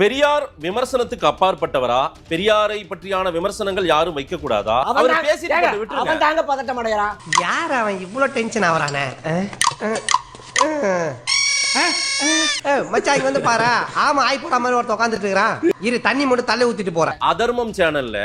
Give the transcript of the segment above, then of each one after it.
பெரியார் விமர்சனத்துக்கு அப்பாற்பட்டவரா? பெரியாரை பற்றியான விமர்சனங்கள் யாரும் வைக்க கூடாதா அவர் அவன் தாங்க பதட்டம் அடைகிறான். யார் அவன் இவ்வளோ டென்ஷன் ஆவறானே மச்சான் இங்க வந்து பாரு ஆமா ஆய் போட மாதிரி ஒருத்தன் உட்காந்துட்டு இருக்கிறான். இரு தண்ணி மட்டும் தள்ளி ஊத்திட்டு போறேன். அதர்மம் சேனல்ல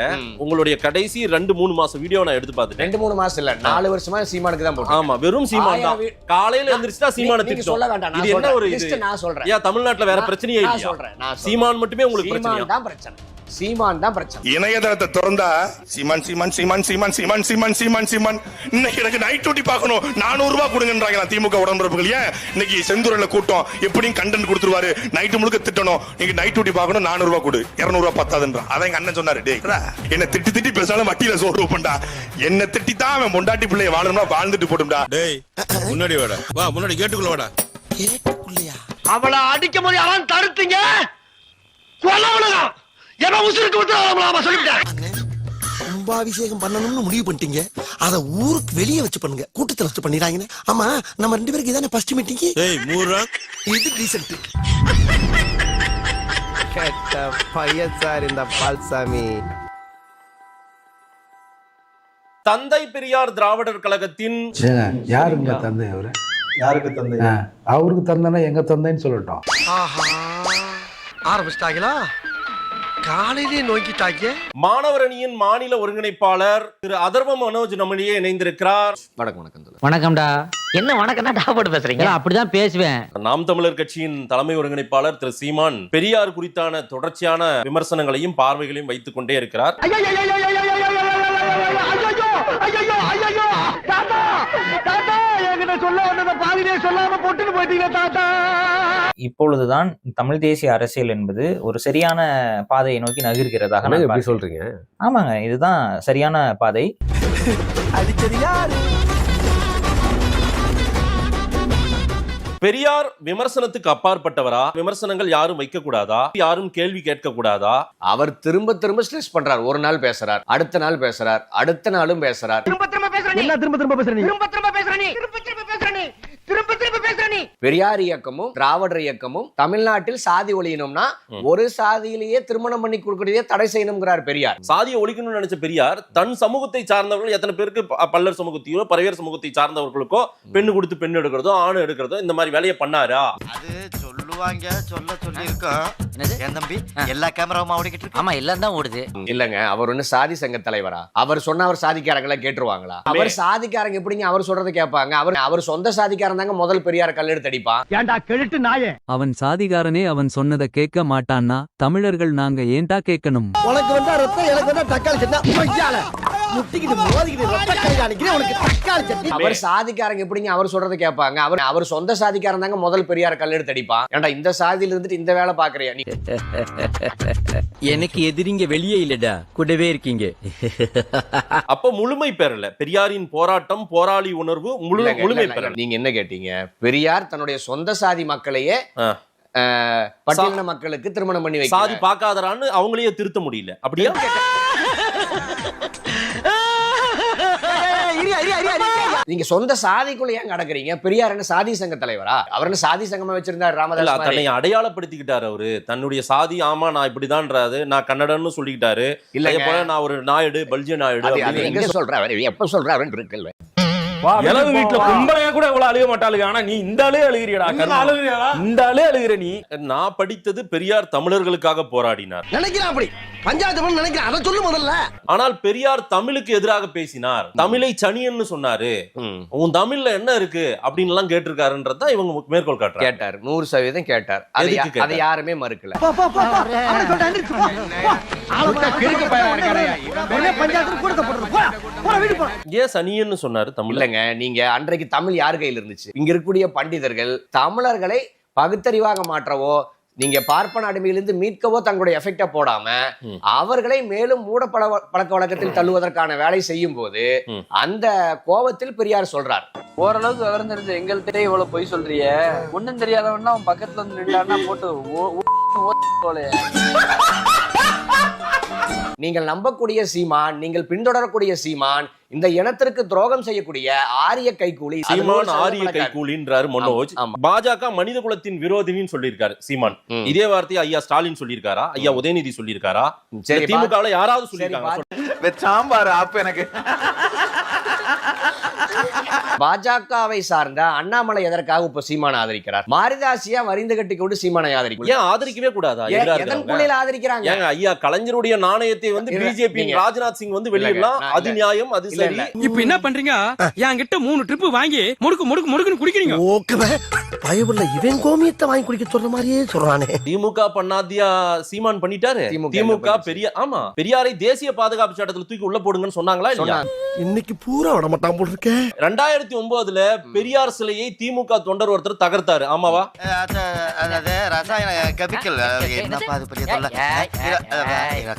உங்களுடைய கடைசி ரெண்டு மூணு மாசம் வீடியோ நான் எடுத்து பார்த்துட்டேன். ரெண்டு மூணு மாசம் இல்ல. நாலு வருஷமா சீமானுக்கு தான் போட்டு ஆமா வெறும் சீமான் தான். காலையில எந்திரிச்சுட்டா சீமான நீங்க சொல்ல வேண்டாம் இது என்ன ஒரு நான் சொல்றேன். ஏன் தமிழ்நாட்டுல வேற பிரச்சனையே நான் இல்லையா சொல்றேன். சீமான் மட்டுமே உங்களுக்கு தான் பிரச்சனை. சீமான் தான் பிரச்சனை. இணையதளத்தை திறந்தா சீமான் சீமான் சீமான் சீமான் சீமான் சீமான் சீமான் சீமான். இன்னைக்கு எனக்கு நைட் டியூட்டி பார்க்கணும். நானூறு ரூபாய் கொடுங்கன்றாங்க திமுக உடன்பரப்புகள் ஏன்? இன்னைக்கு செந்துறையில கூட்டம். எப்படியும் கண்டென்ட் கொடுத்துருவாரு. நைட்டு முழுக்க திட்டணும். நீங்க நைட் டியூட்டி பார்க்கணும். நானூறு ரூபாய் கொடு. இருநூறு ரூபாய் பத்தாதுன்றான் அதான் எங்க அண்ணன் சொன்னாரு. டேய் என்ன திட்டி திட்டி பேசாலும் வட்டியில சோறு பண்ணா என்ன திட்டி தான் அவன் பொண்டாட்டி பிள்ளைய வாழணும்னா வாழ்ந்துட்டு போட்டும்டா. டேய் முன்னாடி வாடா. வா முன்னாடி கேட்டுக்குள்ள வாடா. அவளை அடிக்கும் போது அவன் தடுத்தீங்க? கொல்ல உலகம் எவன் உசுருக்கு விட்டு அவளை சொல்லிவிட்டேன் கும்பாபிஷேகம் பண்ணணும்னு முடிவு பண்ணிட்டீங்க. அத ஊருக்கு வெளியே வச்சு பண்ணுங்க. கூட்டத்துல வச்சு பண்ணிடுறாங்கன்னு ஆமா நம்ம ரெண்டு பேருக்கு இதானே ஃபர்ஸ்ட் மீட்டிங் டேய் மூறா இது டீசென்ட் கெட்ட பையன் சார் இந்த பால்சாமி. தந்தை பெரியார் திராவிடர் கழகத்தின் யாருங்க தந்தை அவரு? யாருக்கு தந்தை? அவருக்கு தந்தைன்னா எங்க தந்தைன்னு சொல்லட்டும். ஆஹா ஆரம்பிச்சிட்டாங்களா? காலையிலேயே நோக்கிட்டாங்க மாணவர் அணியின் மாநில ஒருங்கிணைப்பாளர் திரு அதர்வ மனோஜ் நம்மளிடையே இணைந்திருக்கிறார். வணக்கம் வணக்கம். வணக்கம்டா. என்ன வணக்கம்டா டா போட்டு பேசுறீங்க? அப்படிதான் பேசுவேன். நாம் தமிழர் கட்சியின் தலைமை ஒருங்கிணைப்பாளர் திரு சீமான் பெரியார் குறித்தான தொடர்ச்சியான விமர்சனங்களையும் பார்வைகளையும் வைத்துக் கொண்டே இருக்கிறார். இப்பொழுதுதான் தமிழ் தேசிய அரசியல் என்பது ஒரு சரியான பாதையை நோக்கி நகர்கிறதாக நான். சொல்றீங்க? ஆமாங்க இதுதான் சரியான பாதை. பெரியார் விமர்சனத்துக்கு அப்பாற்பட்டவரா? விமர்சனங்கள் யாரும் வைக்க கூடாதா யாரும் கேள்வி கேட்க கூடாதா அவர் திரும்ப திரும்ப ஸ்ட்ரெஸ் பண்றார். ஒரு நாள் பேசுறார் அடுத்த நாள் பேசுறார் அடுத்த நாளும் பேசுறார். திரும்ப திரும்ப பேசுற நீ. திரும்ப திரும்ப பேசுற நீ? திரும்ப திரும்ப பேசுற நீ. திரும்ப திரும்ப பேசுற நீ. பெரியார் இயக்கமும் திராவிடர் இயக்கமும் தமிழ்நாட்டில் சாதி ஒழியணும்னா ஒரு சாதியிலேயே திருமணம் பண்ணி கொடுக்கறதையே தடை செய்யணுங்கிறார் பெரியார். சாதியை ஒழிக்கணும்னு நினைச்ச பெரியார் தன் சமூகத்தை சார்ந்தவர்கள் எத்தனை பேருக்கு பல்லர் சமூகத்தையோ பறவையர் சமூகத்தை சார்ந்தவர்களுக்கோ பெண்ணு கொடுத்து பெண் எடுக்கிறதோ ஆண் எடுக்கிறதோ இந்த மாதிரி வேலையை பண்ணாரா? அது சொல்லுவாங்க சொல்ல சொல்லி இருக்கோம்? என் தம்பி? எல்லா கேமராவும் ஓடிக்கிட்டு இருக்கு? ஆமா எல்லாம் தான் ஓடுது. இல்லங்க அவர் ஒண்ணு சாதி சங்க தலைவரா? அவர் சொன்ன அவர் சாதிக்காரங்கள கேட்டுருவாங்களா? அவர் சாதிக்காரங்க எப்படிங்க அவர் சொல்றதை கேட்பாங்க? அவர் அவர் சொந்த சாதிக்காரன் தாங்க முதல் பெரியார் கல்லெடுத்து அடிப்பான். ஏன்டா கெழுட்டு நாயே? அவன் சாதிகாரனே அவன் சொன்னதை கேட்க மாட்டான்னா தமிழர்கள் நாங்க ஏன்டா கேட்கணும்? உனக்கு வந்தா ரத்தம் எனக்கு வந்தா தக்காளி முட்டிக்கிட்டு மோதிக்கிட்டு ரத்த கை காணிக்கிறேன் உனக்கு தக்காளி சட்னி. அவர் சாதிக்காரங்க எப்படிங்க அவர் சொல்றதை கேட்பாங்க? அவர் அவர் சொந்த சாதிக்காரன் தாங்க முதல் பெரியார் கல்லெடுத்து அடிப்பான். ஏன்டா இந்த சாதியில இருந்துட்டு இந்த வேலை பாக்குறியா நீ? எனக்கு எதிரிங்க வெளியே இல்லடா. கூடவே இருக்கீங்க. அப்ப முழுமை பெறல. பெரியாரின் போராட்டம் போராளி உணர்வு முழு முழுமை பெறல. நீங்க என்ன கேட்டீங்க? பெரியார் தன்னுடைய சொந்த சாதி மக்களையே பட்டியலின மக்களுக்கு திருமணம் பண்ணி சாதி பார்க்காதரான்னு அவங்களையே திருத்த முடியல. அப்படியா? நீங்க சொந்த சாதிக்குள்ள ஏன் கடக்குறீங்க? பெரியார் என்ன சாதி சங்க தலைவரா? அவர் என்ன சாதி சங்கமா வச்சிருந்தார் இல்ல ராமதாஸ்? தன்னை அடையாளப்படுத்திக்கிட்டாரு அவரு. தன்னுடைய சாதி ஆமா நான் இப்படிதான்றாரு. நான் கன்னடன்னு சொல்லிக்கிட்டாரு. அதே போல நான் ஒரு நாயுடு பல்ஜிய நாயுடு எங்க சொல்ற அவர் எப்ப சொல்றாருன்னு இருக்குல்ல. இளவு வீட்டுல கும்பலையா கூட இவ்வளவு அழுக மாட்டாளுங்க. ஆனா நீ இந்த ஆளே அழுகிறியடா இந்த ஆளே அழுகிற நீ. நான் படித்தது பெரியார் தமிழர்களுக்காக போராடினார். நினைக்கிறான் அப்படி. பஞ்சாயத்து நினைக்கிறான். அதை சொல்லு முதல்ல. ஆனால் பெரியார் தமிழுக்கு எதிராக பேசினார். தமிழை சனியன்னு சொன்னாரு. ம். உன் தமிழ்ல என்ன இருக்கு? அப்படின்னு எல்லாம் கேட்டிருக்காருன்றதான் இவங்க மேற்கோள் காட்டுறாங்க. கேட்டார். நூறு சதவீதம் கேட்டார். அதை யாருமே மறுக்கல. பஞ்சாயத்து கூட ஏன் சனியன்னு சொன்னாரு இல்லங்க நீங்க அன்றைக்கு தமிழ் யார் கையில் இருந்துச்சு இங்க இருக்கக்கூடிய பண்டிதர்கள் தமிழர்களை பகுத்தறிவாக மாற்றவோ நீங்க பார்ப்பன அடிமையிலிருந்து மீட்கவோ தங்களுடைய எஃபெக்ட போடாம. அவர்களை மேலும் மூட பழ பழக்க வழக்கத்தில் தள்ளுவதற்கான வேலை செய்யும் போது. அந்த கோபத்தில் பெரியார் சொல்றார் ஓரளவுக்கு விவரம் தெரிஞ்ச எங்கள்கிட்ட இவ்வளவு பொய் சொல்றிய ஒண்ணும் தெரியாதவன்னா அவன் பக்கத்துல வந்து நின்றான்னா போட்டு நீங்கள் நம்பக்கூடிய சீமான் நீங்கள் பின்தொடரக்கூடிய சீமான் இந்த இனத்திற்கு துரோகம் செய்யக்கூடிய ஆரிய நூறு சீமான் ஆரிய. கைகூலின்றாரு மனோஜ். பாஜக மனித குலத்தின் விரோதினின்னு சொல்லியிருக்காரு சீமான். இதே வார்த்தையை ஐயா ஸ்டாலின் சொல்லியிருக்காரா? ஐயா உதயநிதி சொல்லியிருக்காரா? திமுகவுல யாராவது சொல்லியிருக்காங்க? சாம்பார் ஆப்பு எனக்கு. பாஜகவை சார்ந்த அண்ணாமலை எதற்காக இப்ப சீமானை ஆதரிக்கிறார்? மாரிதாசியா வரிந்து கட்டி கொண்டு சீமானை ஆதரிக்கிறார் ஏன் ஆதரிக்கவே கூடாதா? எதன்? புள்ளியில ஆதரிக்கிறாங்க? ஏங்க ஐயா கலைஞருடைய நாணயத்தை வந்து பிஜேபி ராஜ்நாத் சிங் வந்து வெளியிடலாம். அது. நியாயம் அது இல்ல, சரி. இப்ப என்ன பண்றீங்க? என்கிட்ட மூணு ட்ரிப் வாங்கி முடுக்கு முடுக்கு முடுக்குன்னு குடிக்கிறீங்க. ஓகே பயமுள்ள இவன் கோமியத்தை வாங்கி குடிக்க சொல்ற மாதிரியே சொல்றானே. திமுக பண்ணாதியா சீமான் பண்ணிட்டாரு? திமுக? பெரிய ஆமா பெரியாரை தேசிய பாதுகாப்பு சட்டத்துல தூக்கி உள்ள போடுங்கன்னு சொன்னாங்களா இல்லையா. இன்னைக்கு பூரா விட மாட்டான் போல் இருக்கே. ரெண்டாயிரத்தி ஒன்பதுல பெரியார் சிலையை திமுக தொண்டர் ஒருத்தர் தகர்த்தாரு. ஆமாவா? ரசாயன கெமிக்கல்.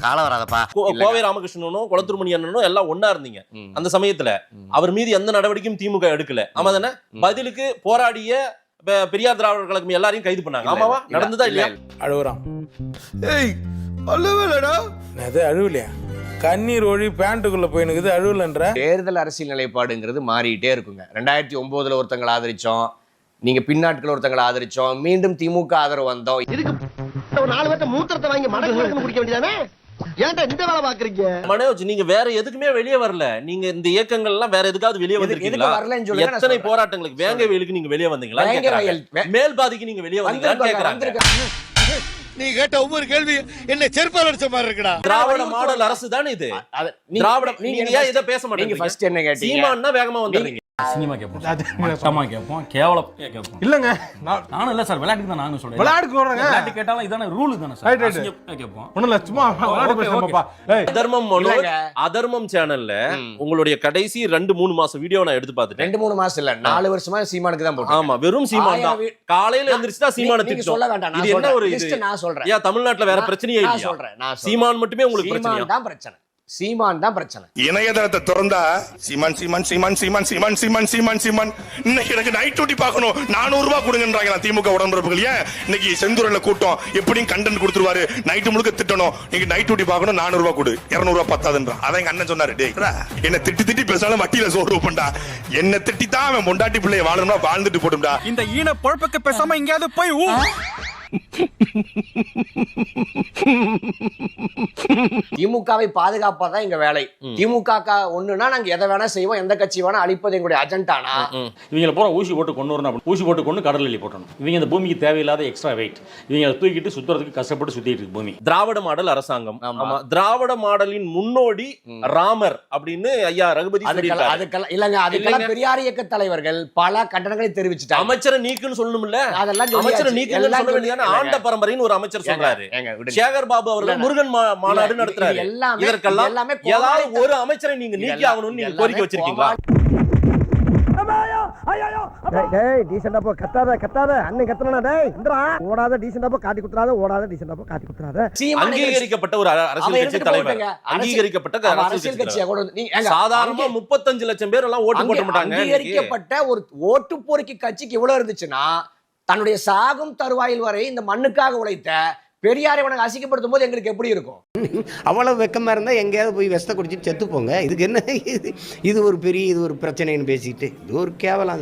காலம் வராதப்பா. கோவை ராமகிருஷ்ணனும் குளத்துருமணி அண்ணனும் எல்லாம் ஒண்ணா இருந்தீங்க. அந்த சமயத்துல அவர் மீது எந்த நடவடிக்கையும் திமுக எடுக்கல. ஆமா தானே? பதிலுக்கு போராடிய பெரியார் திராவிடர் கழகம் எல்லாரையும் கைது பண்ணாங்க. ஆமாவா? நடந்ததா இல்ல, இல்லையா அழுகுறான் ஏய் அல்லவேலடா அது அழுவலையா? கண்ணீர் ஒழி பேண்ட்டுக்குள்ள போயினுக்குது அழுவலன்ற. தேர்தல் அரசியல் நிலைப்பாடுங்கிறது மாறிட்டே இருக்குங்க. ரெண்டாயிரத்தி ஒன்பதுல ஒருத்தங்களை ஆதரிச்சோம் நீங்க பின்னாட்கள் ஒருத்தங்களை ஆதரிச்சோம் மீண்டும் திமுக ஆதரவு வந்தோம். இதுக்கு ஒரு நாலு பேர்த்த மூத்திரத்தை வாங்கி மடக்கு குடிக்க வேண்டியதானே? ஏன்டா இந்த வேலை பாக்குறீங்க மனோஜ் நீங்க வேற எதுக்குமே வெளியே வரல. நீங்க இந்த இயக்கங்கள் எல்லாம் வேற எதுக்காவது வெளியே வந்திருக்கீங்களா? எத்தனை. போராட்டங்களுக்கு வேங்க வேலுக்கு நீங்க வெளியே வந்தீங்களா மேல் பாதிக்கு நீங்க வெளியே வந்தீங்களான்னு கேக்குறாங்க. நீ கேட்ட ஒவ்வொரு கேள்வி என்ன செருப்பால் அடிச்ச மாதிரி இருக்குடா. திராவிட மாடல் அரசு தானே இது? திராவிட நீங்க ஏன் இதை பேச நீங்க மாட்டீங்க ஃபர்ஸ்ட் என்ன கேட்டீங்க? சீமான்னா வேகமா வந்துடுறீங்க. சினிமா கேட்போம் மட்டமா கேட்போம் கேவலம் கேட்போம் இல்லங்க. நானும் இல்ல சார் விளையாட்டுக்கு தான் நானும் விளையாட்டுக்கு சொல்றேங்க. விளையாட்டு கேட்டாலும் இதான ரூல் தானே. அசிங்கமா கேட்போம் ஒண்ணும் இல்ல சும்மா அதர்மம். அதர்மம் சேனல்ல. உங்களுடைய கடைசி ரெண்டு மூணு மாசம் வீடியோ நான் எடுத்து பார்த்துட்டேன். ரெண்டு மூணு மாசம் இல்ல நாலு வருஷமா சீமானுக்கு தான் போட்டோம் ஆமா வெறும் சீமான் தான். காலையில எந்திரிச்சுட்டா சீமான நீங்க சொல்ல வேண்டாம் இது என்ன ஒரு நான் சொல்றேன். ஏன் தமிழ்நாட்டுல வேற பிரச்சனையே நான் இல்லையா? சொல்றேன். சீமான் மட்டுமே உங்களுக்கு பிரச்சனையா? சீமான் தான் பிரச்சனை. சீமான் தான் பிரச்சனை. இணையதளத்தை திறந்தா சீமான் சீமான் சீமான் சீமான் சீமான் சீமான் சீமான் சீமான். இன்னைக்கு எனக்கு நைட் டியூட்டி பார்க்கணும். நானூறு ரூபாய் கொடுங்கன்றாங்க திமுக உடன்பிறப்புகள் ஏன்? இன்னைக்கு செந்தூரில் கூட்டம் எப்படியும் கண்டென்ட் கொடுத்துருவாரு. நைட்டு முழுக்க திட்டணும். நீங்க நைட் டியூட்டி பார்க்கணும். நானூறு ரூபாய் கொடு. இருநூறு ரூபாய் பத்தாதுன்றான் அதான் எங்க அண்ணன் சொன்னாரு. டேய் என்ன திட்டி திட்டி பேசினாலும் வட்டியில சோறு வைப்பண்டா என்ன திட்டி தான் அவன் பொண்டாட்டி பிள்ளைய வாழணும்னா வாழ்ந்துட்டு போட்டும்டா இந்த ஈன பொழப்புக்கு பேசாம எங்கேயாவது போய் ஊ. திமுகவை பாதுகாப்பதான் எங்க வேலை. திமுக ஒண்ணுனா நாங்க எதை வேணா செய்வோம் எந்த கட்சி வேணா அழிப்பது எங்களுடைய அஜெண்டானா? இவங்களை பூரா ஊசி போட்டு கொண்டு வரணும் அப்படி. ஊசி போட்டு கொண்டு கடல் எல்லி போட்டணும். இவங்க இந்த பூமிக்கு தேவையில்லாத எக்ஸ்ட்ரா வெயிட் இவங்க அதை தூக்கிட்டு சுத்துறதுக்கு கஷ்டப்பட்டு சுத்திட்டு இருக்கு பூமி. திராவிட மாடல் அரசாங்கம். ஆமா. திராவிட மாடலின் முன்னோடி ராமர் அப்படின்னு ஐயா ரகுபதி இல்லங்க அதுக்கெல்லாம். பெரியார் இயக்க தலைவர்கள் பல கண்டனங்களை தெரிவிச்சுட்டாங்க. அமைச்சரை நீக்குன்னு சொல்லணும்ல. அதெல்லாம். அமைச்சரை நீக்குன்னு எல்லாம் சொல்ல வேண்டியதானே? ஆண்ட பரம்பரைன்னு ஒரு அமைச்சர் சொல்றாரு. சேகர் பாபு அவர்கள் முருகன் மாநாடு நடத்துறாரு. இதற்கெல்லாம் எல்லாமே ஏதாவது ஒரு அமைச்சரை நீங்க நீக்கி ஆகணும்னு நீங்க கோரிக்கை வச்சிருக்கீங்களா? டேய் டேய் டீசெண்டா போ கத்தாத கத்தாத. அண்ணன் கத்தனா டேய் இந்தரா. ஓடாத டீசெண்டா போ காட்டி குத்துறாத ஓடாத டீசெண்டா போ காட்டி குத்துறாத சீமான் அங்கீகரிக்கப்பட்ட ஒரு அரசியல் கட்சி தலைவர். அங்கீகரிக்கப்பட்ட அரசியல் அரசியல் கட்சி கட்சியா. கூட நீங்க- சாதாரணமா லட்சம் பேர் எல்லாம் ஓட்டு போட்டு மாட்டாங்க. அங்கீகரிக்கப்பட்ட ஒரு ஓட்டு பொறுக்கி கட்சிக்கு இவ்வளவு இருந்துச்சுன்னா தன்னுடைய சாகும் தருவாயில் வரை இந்த மண்ணுக்காக உழைத்த பெரியாரை உனக்கு அசிக்கப்படுத்தும் போது எங்களுக்கு எப்படி இருக்கும்? அவ்வளவு வெக்கமா இருந்தா எங்கேயாவது போய் விஷத்தை குடிச்சிட்டு செத்து போங்க. இதுக்கு என்ன? இது ஒரு பெரிய இது ஒரு பிரச்சனைன்னு பேசிட்டு இது ஒரு கேவலம்.